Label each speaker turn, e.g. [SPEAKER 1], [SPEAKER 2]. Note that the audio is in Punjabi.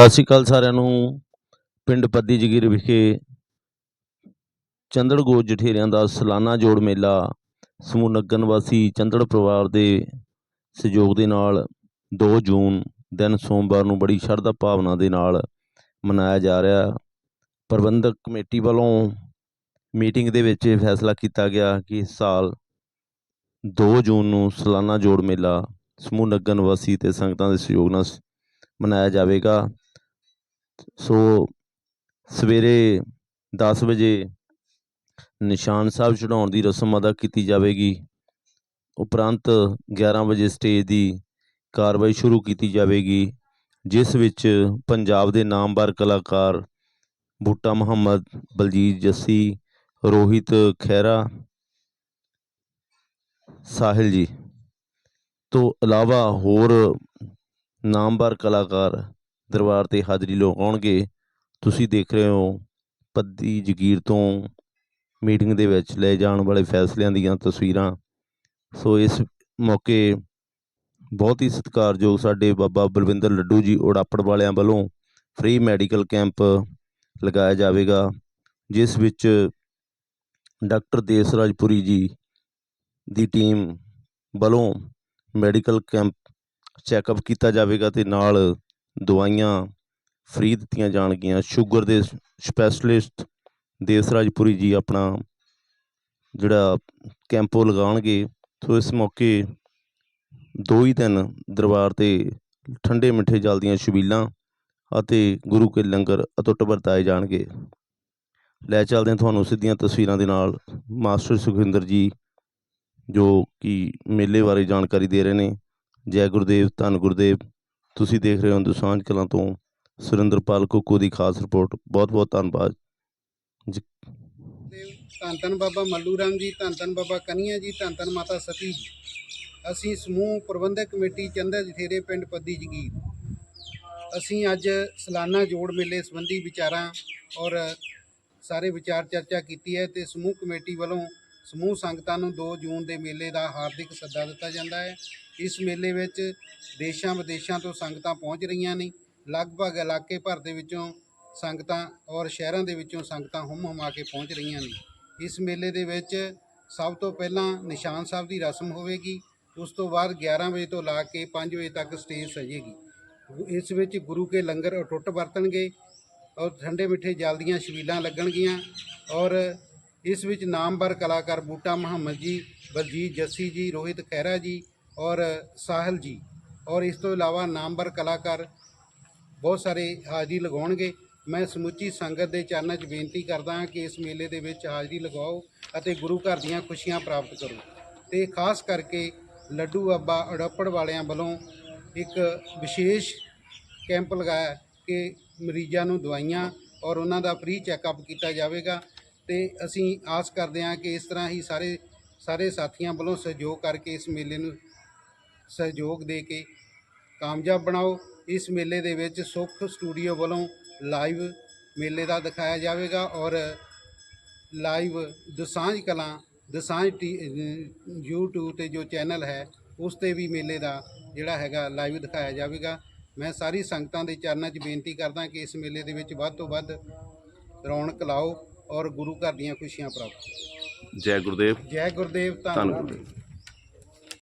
[SPEAKER 1] ਸਤਿ ਸ਼੍ਰੀ ਅਕਾਲ ਸਾਰਿਆਂ ਨੂੰ। ਪਿੰਡ ਪੱਦੀ ਜਗੀਰ ਵਿਖੇ ਚੰਦੜ ਚੰਦੜਗੋ ਜਠੇਰਿਆਂ ਦਾ ਸਾਲਾਨਾ ਜੋੜ ਮੇਲਾ, ਸਮੂਹ ਨਗਰ ਨਿਵਾਸੀ ਚੰਦੜ ਪਰਿਵਾਰ ਦੇ ਸਹਿਯੋਗ ਦੇ ਨਾਲ 2 ਜੂਨ ਦਿਨ ਸੋਮਵਾਰ ਨੂੰ ਬੜੀ ਸ਼ਰਧਾ ਭਾਵਨਾ ਦੇ ਨਾਲ ਮਨਾਇਆ ਜਾ ਰਿਹਾ। ਪ੍ਰਬੰਧਕ ਕਮੇਟੀ ਵੱਲੋਂ ਮੀਟਿੰਗ ਦੇ ਵਿੱਚ ਇਹ ਫੈਸਲਾ ਕੀਤਾ ਗਿਆ ਕਿ ਇਸ ਸਾਲ 2 ਜੂਨ ਨੂੰ ਸਾਲਾਨਾ ਜੋੜ ਮੇਲਾ, ਸਮੂਹ ਨਗਰ ਨਿਵਾਸੀ ਤੇ ਸੰਗਤਾਂ ਦੇ ਸਹਿਯੋਗ ਨਾਲ ਮਨਾਇਆ ਜਾਵੇਗਾ। ਸੋ ਸਵੇਰੇ ਦਸ ਵਜੇ ਨਿਸ਼ਾਨ ਸਾਹਿਬ ਚੜਾਉਣ ਦੀ ਰਸਮ ਅਦਾ ਕੀਤੀ ਜਾਵੇਗੀ। ਉਪਰੰਤ 11 ਵਜੇ ਸਟੇਜ ਦੀ ਕਾਰਵਾਈ ਸ਼ੁਰੂ ਕੀਤੀ ਜਾਵੇਗੀ, ਜਿਸ ਵਿੱਚ ਪੰਜਾਬ ਦੇ ਨਾਮਵਰ ਕਲਾਕਾਰ ਬੂਟਾ ਮੁਹੰਮਦ, ਬਲਜੀਤ ਜੱਸੀ, ਰੋਹਿਤ ਖਹਿਰਾ, ਸਾਹਿਲ ਜੀ। ਤੋਂ ਇਲਾਵਾ ਹੋਰ ਨਾਮਵਰ ਕਲਾਕਾਰ ਦਰਬਾਰ ਤੇ ਹਾਜ਼ਰੀ ਲਗਾਉਣਗੇ ਤੁਸੀਂ ਦੇਖ ਰਹੇ ਹੋ ਪੱਦੀ ਜਗੀਰ ਤੋਂ ਮੀਟਿੰਗ ਦੇ ਵਿੱਚ ਲਏ ਜਾਣ ਵਾਲੇ ਫੈਸਲਿਆਂ ਦੀਆਂ ਤਸਵੀਰਾਂ। ਸੋ ਇਸ ਮੌਕੇ ਬਹੁਤ ਹੀ ਸਤਿਕਾਰਯੋਗ ਸਾਡੇ ਬਾਬਾ ਬਲਵਿੰਦਰ ਲੱਡੂ ਜੀ ਉੜਾਪੜ ਵਾਲਿਆਂ ਵੱਲੋਂ ਫ੍ਰੀ ਮੈਡੀਕਲ ਕੈਂਪ ਲਗਾਇਆ ਜਾਵੇਗਾ, ਜਿਸ ਵਿੱਚ ਡਾਕਟਰ ਦੇਸਰਾਜਪੁਰੀ ਜੀ ਦੀ ਟੀਮ ਵੱਲੋਂ ਮੈਡੀਕਲ ਕੈਂਪ ਚੈੱਕਅਪ ਕੀਤਾ ਜਾਵੇਗਾ ਤੇ ਨਾਲ ਦਵਾਈਆਂ ਫ੍ਰੀ ਦਿੱਤੀਆਂ ਜਾਣਗੀਆਂ। ਸ਼ੂਗਰ ਦੇ ਸਪੈਸ਼ਲਿਸਟ ਦੇਸ ਦੇਸਰਾਜਪੁਰੀ ਜੀ ਆਪਣਾ ਜਿਹੜਾ ਕੈਂਪੋ ਲਗਾਉਣਗੇ। ਸੋ ਇਸ ਮੌਕੇ ਦੋ ਹੀ ਦਿਨ ਦਰਬਾਰ ਤੇ ਠੰਡੇ ਮਿੱਠੇ ਜਲ ਦੀਆਂ ਛਬੀਲਾਂ ਅਤੇ ਗੁਰੂ ਕੇ ਲੰਗਰ ਅਟੁੱਟ ਵਰਤਾਏ ਜਾਣਗੇ। ਲੈ ਚੱਲਦੇ ਹਾਂ ਤੁਹਾਨੂੰ ਸਿੱਧੀਆਂ ਤਸਵੀਰਾਂ ਦੇ ਨਾਲ। ਮਾਸਟਰ ਸੁਖਵਿੰਦਰ ਜੀ, ਜੋ ਕਿ ਮੇਲੇ ਬਾਰੇ ਜਾਣਕਾਰੀ ਦੇ ਰਹੇ ਨੇ। ਜੈ ਗੁਰਦੇਵ, ਧੰਨ ਗੁਰਦੇਵ। ਤੁਸੀਂ ਦੇਖ ਰਹੇ ਹੋ ਦੋਸਾਂਝ ਕਲਾਂ ਤੋਂ ਸੁਰਿੰਦਰਪਾਲ ਕੁੱਕੂ ਦੀ ਖਾਸ ਰਿਪੋਰਟ। ਬਹੁਤ ਬਹੁਤ ਧੰਨਵਾਦ।
[SPEAKER 2] ਧੰਨ ਧੰਨ ਬਾਬਾ ਮੱਲੂ ਰਾਮ ਜੀ, ਧੰਨ ਧੰਨ ਬਾਬਾ ਕਨੀਆ ਜੀ, ਧੰਨ ਧੰਨ ਮਾਤਾ ਸਤੀ ਜੀ। ਅਸੀਂ ਸਮੂਹ ਪ੍ਰਬੰਧਕ ਕਮੇਟੀ ਚੰਦਾ ਜਥੇਰੇ ਪਿੰਡ ਪੱਦੀ ਜਗੀਰ। ਅਸੀਂ ਅੱਜ ਸਾਲਾਨਾ ਜੋੜ ਮੇਲੇ ਸੰਬੰਧੀ ਵਿਚਾਰਾਂ ਔਰ ਸਾਰੇ ਵਿਚਾਰ ਚਰਚਾ ਕੀਤੀ ਹੈ ਤੇ ਸਮੂਹ ਕਮੇਟੀ ਵੱਲੋਂ ਸਮੂਹ ਸੰਗਤਾਂ ਨੂੰ 2 ਜੂਨ ਦੇ ਮੇਲੇ ਦਾ ਹਾਰਦਿਕ ਸੱਦਾ ਦਿੱਤਾ ਜਾਂਦਾ ਹੈ। ਇਸ ਮੇਲੇ ਵਿੱਚ ਦੇਸ਼ਾਂ ਵਿਦੇਸ਼ਾਂ ਤੋਂ ਸੰਗਤਾਂ ਪਹੁੰਚ ਰਹੀਆਂ ਨੇ। ਲਗਭਗ ਇਲਾਕੇ ਭਰ ਦੇ ਵਿੱਚੋਂ ਸੰਗਤਾਂ ਔਰ ਸ਼ਹਿਰਾਂ ਦੇ ਵਿੱਚੋਂ ਸੰਗਤਾਂ ਹੁੰਮ ਹੁਮਾ ਕੇ ਪਹੁੰਚ ਰਹੀਆਂ ਨੇ। ਇਸ ਮੇਲੇ ਦੇ ਵਿੱਚ ਸਭ ਤੋਂ ਪਹਿਲਾਂ ਨਿਸ਼ਾਨ ਸਾਹਿਬ ਦੀ ਰਸਮ ਹੋਵੇਗੀ। ਉਸ ਤੋਂ ਬਾਅਦ 11 ਵਜੇ ਤੋਂ ਲਾ ਕੇ 5 ਵਜੇ ਤੱਕ ਸਟੇਜ ਸਜੇਗੀ। ਇਸ ਵਿੱਚ ਗੁਰੂ ਕੇ ਲੰਗਰ ਅਟੁੱਟ ਵਰਤਣਗੇ ਔਰ ਠੰਡੇ ਮਿੱਠੇ ਜਲ ਦੀਆਂ ਛਬੀਲਾਂ ਲੱਗਣਗੀਆਂ ਔਰ ਇਸ ਵਿੱਚ ਨਾਮਵਰ ਕਲਾਕਾਰ ਬੂਟਾ ਮੁਹੰਮਦ ਜੀ, ਬਲਜੀਤ ਜੱਸੀ ਜੀ, ਰੋਹਿਤ ਖਹਿਰਾ ਜੀ ਔਰ ਸਾਹਿਲ ਜੀ। ਔਰ ਇਸ ਤੋਂ ਇਲਾਵਾ ਨਾਮਵਰ ਕਲਾਕਾਰ ਬਹੁਤ ਸਾਰੇ ਹਾਜ਼ਰੀ ਲਗਾਉਣਗੇ। ਮੈਂ ਸਮੁੱਚੀ ਸੰਗਤ ਦੇ ਚਰਨਾਂ 'ਚ ਬੇਨਤੀ ਕਰਦਾ ਹਾਂ ਕਿ ਇਸ ਮੇਲੇ ਦੇ ਵਿੱਚ ਹਾਜ਼ਰੀ ਲਗਾਓ ਅਤੇ ਗੁਰੂ ਘਰ ਦੀਆਂ ਖੁਸ਼ੀਆਂ ਪ੍ਰਾਪਤ ਕਰੋ। ਤੇ ਖਾਸ ਕਰਕੇ ਲੱਡੂ ਬਾਬਾ ਅੜੱਪੜ ਵਾਲਿਆਂ ਵੱਲੋਂ ਇੱਕ ਵਿਸ਼ੇਸ਼ ਕੈਂਪ ਲਗਾਇਆ ਕਿ ਮਰੀਜ਼ਾਂ ਨੂੰ ਦਵਾਈਆਂ ਔਰ ਉਹਨਾਂ ਦਾ ਫ੍ਰੀ ਚੈੱਕਅਪ ਕੀਤਾ ਜਾਵੇਗਾ। ਤੇ ਅਸੀਂ ਆਸ ਕਰਦੇ ਹਾਂ ਕਿ ਇਸ ਤਰ੍ਹਾਂ ਹੀ ਸਾਰੇ ਸਾਰੇ ਸਾਥੀਆਂ ਵੱਲੋਂ ਸਹਿਯੋਗ ਕਰਕੇ ਇਸ ਮੇਲੇ ਨੂੰ ਸਹਿਯੋਗ ਦੇ ਕੇ ਕਾਮਯਾਬ ਬਣਾਓ। ਇਸ ਮੇਲੇ ਦੇ ਵਿੱਚ ਸੁੱਖ ਸਟੂਡੀਓ ਵੱਲੋਂ ਲਾਈਵ ਮੇਲੇ ਦਾ ਦਿਖਾਇਆ ਜਾਵੇਗਾ ਔਰ live Dosanjh Kalan, Dosanjh T, YouTube ਤੇ ਜੋ ਚੈਨਲ ਹੈ, ਉਸ ਤੇ ਵੀ ਮੇਲੇ ਦਾ ਜਿਹੜਾ ਹੈਗਾ ਲਾਈਵ ਦਿਖਾਇਆ ਜਾਵੇਗਾ। ਮੈਂ ਸਾਰੀ ਸੰਗਤਾਂ ਦੇ ਚਰਨਾਂ 'ਚ ਬੇਨਤੀ ਕਰਦਾ ਕਿ ਇਸ ਮੇਲੇ ਦੇ ਵਿੱਚ ਵੱਧ ਤੋਂ ਵੱਧ ਰੌਣਕ ਲਾਓ। ਔਰ ਗੁਰੂ ਘਰ ਦੀਆਂ ਖੁਸ਼ੀਆਂ ਪ੍ਰਾਪਤ
[SPEAKER 1] ਜੈ ਗੁਰਦੇਵ।
[SPEAKER 2] ਜੈ ਗੁਰਦੇਵ
[SPEAKER 1] ਧੰਨ
[SPEAKER 2] ਧੰਨਵਾਦ।
[SPEAKER 1] ਗੁਰਦੇਵ